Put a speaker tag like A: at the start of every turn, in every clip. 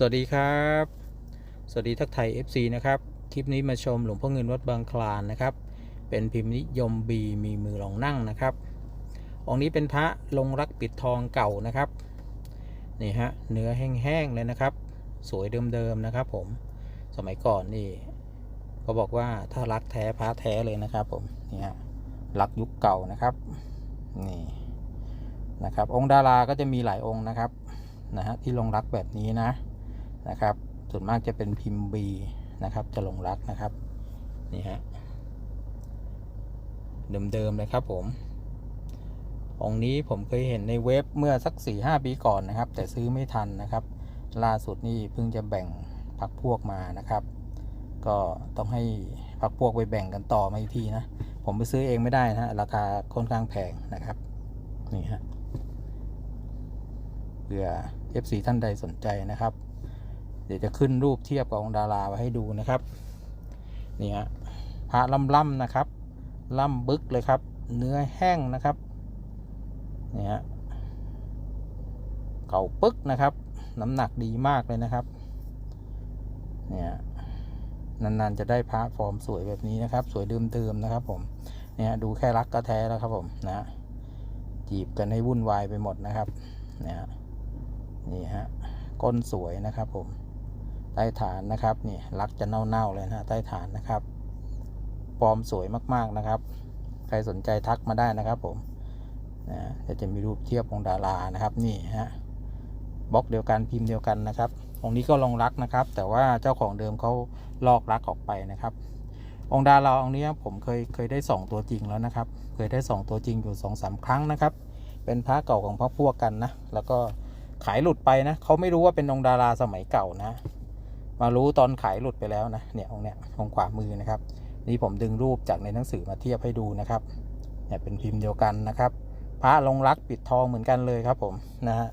A: สวัสดีครับ สวัสดีทักไทย FC นะครับ คลิปนี้มาชมหลวงพ่อเงินวัดบางคลานนะครับ เป็นพิมพ์นิยมบีมีมือรองนั่งนะครับ องค์นี้เป็นพระลงรักปิดทองเก่านะครับ นี่ฮะเนื้อแห้งๆเลยนะครับ สวยเดิมๆนะครับ ผม สมัยก่อนนี่เขาบอกว่าถ้ารักแท้พระแท้เลยนะครับ ผม นี่ฮะรักยุคเก่านะครับ นี่นะครับ องค์ดาราก็จะมีหลายองค์นะครับ นะฮะที่ลงรักแบบนี้นะ นะครับ ส่วนมากจะเป็นพิมพ์ B นะครับ จะลงรักนะครับ นี่ฮะ เดิมๆเลยครับผม องนี้ผมเคยเห็นในเว็บเมื่อสัก4ีหปีก่อนนะครับ แต่ซื้อไม่ทันนะครับ ล่าสุดนี่เพิ่งจะแบ่งพักพวกมานะครับ ก็ต้องให้พักพวกไปแบ่งกันต่อมาอีกทีนะ ผมไปซื้อเองไม่ได้นะฮะราคาค่อนข้างแพงนะครับ นี่ฮะเผื่อ FC ท่านใดสนใจนะครับ เดี๋ยวจะขึ้นรูปเทียบกับองค์ดาราไว้ให้ดูนะครับนี่ฮะพระล่ำๆนะครับ ล่ำบึกเลยครับ เนื้อแห้งนะครับนี่ฮะเก่าปึ๊กนะครับ น้ำหนักดีมากเลยนะครับเนี่ยนานๆจะได้พระฟอร์มสวยแบบนี้นะครับ สวยเดิมๆนะครับ ผมเนี่ยดูแค่รักก็แท้แล้วครับผมนะจีบกันให้วุ่นวายไปหมดนะครับเนี่ยนี่ฮะก้นสวยนะครับผม ใต้ฐานนะครับนี่รักจะเน่าๆเลยนะใต้ฐานนะครับฟอร์มสวยมากๆนะครับ ใครสนใจทักมาได้นะครับผมนะเดี๋ยวจะมีรูปเทียบองดารานะครับนี่ฮะบล็อกเดียวกันพิมพ์เดียวกันนะครับองนี้ก็ลงรักนะครับ แต่ว่าเจ้าของเดิมเขาลอกรักออกไปนะครับ องดาราองนี้ผมเคยเคยได้สองตัวจริงแล้วนะครับ เคยได้สองตัวจริงอยู่สองสามครั้งนะครับ เป็นพระเก่าของพระพวกกันนะแล้วก็ขายหลุดไปนะเขาไม่รู้ว่าเป็นองดาราสมัยเก่านะ มารู้ตอนขายหลุดไปแล้วนะเนี่ยองเนี้ยองขวามือนะครับ นี่ผมดึงรูปจากในหนังสือมาเทียบให้ดูนะครับเนี่ยเป็นพิมพ์เดียวกันนะครับ พระลงรักปิดทองเหมือนกันเลยครับผมนะฮะ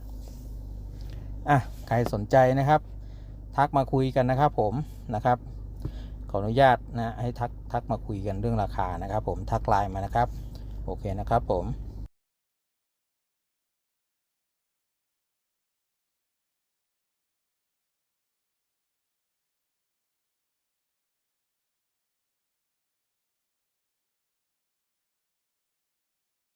A: อะใครสนใจนะครับ ทักมาคุยกันนะครับผมนะครับขออนุญาตนะให้ทักทักมาคุยกันเรื่องราคานะครับ ผมทักไลน์มานะครับ โอเคนะครับผม